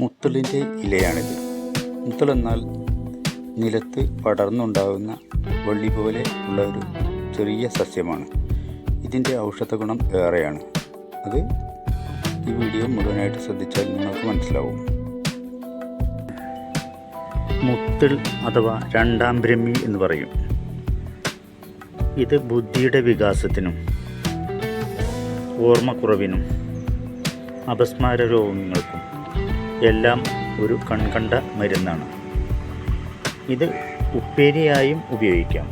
മുത്തളിന്റെ ഇലയാണിത്. മുത്തലെന്നാൽ നിലത്ത് പടർന്നുണ്ടാകുന്ന വള്ളി പോലെ ഉള്ള ഒരു ചെറിയ സസ്യമാണ്. ഇതിന്റെ ഔഷധ ഗുണം ഏറെയാണ്. അത് ഈ വീഡിയോ മുഴുവനായിട്ട് ശ്രദ്ധിച്ചാൽ നിങ്ങൾക്ക് മനസ്സിലാവും. മുത്തൽ അഥവാ രണ്ടാം ബ്രഹ്മി എന്ന് പറയും. ഇത് ബുദ്ധിയുടെ വികാസത്തിനും ഓർമ്മക്കുറവിനും അപസ്മാര രോഗങ്ങൾക്കും എല്ലാം ഒരു കൺകണ്ട മരുന്നാണ്. ഇത് ഉപ്പേരിയായും ഉപയോഗിക്കാം.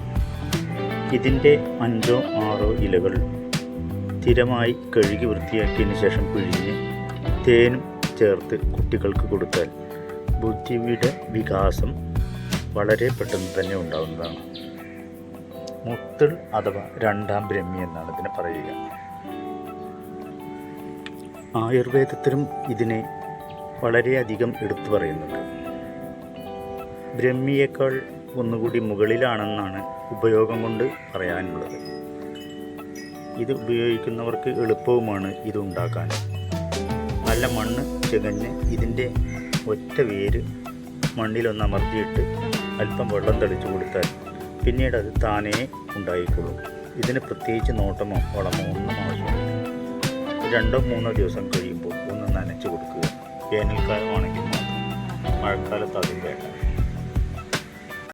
ഇതിന്റെ അഞ്ചോ ആറോ ഇലകൾ സ്ഥിരമായി കഴുകി വൃത്തിയാക്കിയതിന് ശേഷം പിഴിഞ്ഞ് തേനും ചേർത്ത് കുട്ടികൾക്ക് കൊടുത്താൽ ബുദ്ധിയുടെ വികാസം വളരെ പെട്ടെന്ന് തന്നെ ഉണ്ടാകുന്നതാണ് മുത്തിൾ അഥവാ രണ്ടാം ബ്രഹ്മി എന്നാണ് ഇതിനെ പറയുക. ആയുർവേദത്തിലും ഇതിനെ വളരെയധികം എടുത്തു പറയുന്നുണ്ട്. ബ്രഹ്മിയേക്കാൾ ഒന്നുകൂടി മുകളിലാണെന്നാണ് ഉപയോഗം കൊണ്ട് പറയാനുള്ളത്. ഇത് ഉപയോഗിക്കുന്നവർക്ക് എളുപ്പവുമാണ് ഇത് ഉണ്ടാക്കാൻ. നല്ല മണ്ണ് ചികഞ്ഞ് ഇതിന്റെ ഒറ്റ വേര് മണ്ണിലൊന്ന് അമർത്തിയിട്ട് അല്പം വെള്ളം തെളിച്ചു കൊടുത്താൽ പിന്നീട് അത് താനേ ഉണ്ടായിക്കൊള്ളും ഇതിന് പ്രത്യേകിച്ച് നോട്ടമോ വളമോ ഒന്നും ആവശ്യമില്ല. രണ്ടോ മൂന്നോ ദിവസം കഴിയുമ്പോൾ ഒന്ന് നനച്ചു കൊടുക്കുക. വേനൽക്കാലമാണെങ്കിൽ മാത്രം മഴക്കാലത്ത് അതിൽ വേണ്ട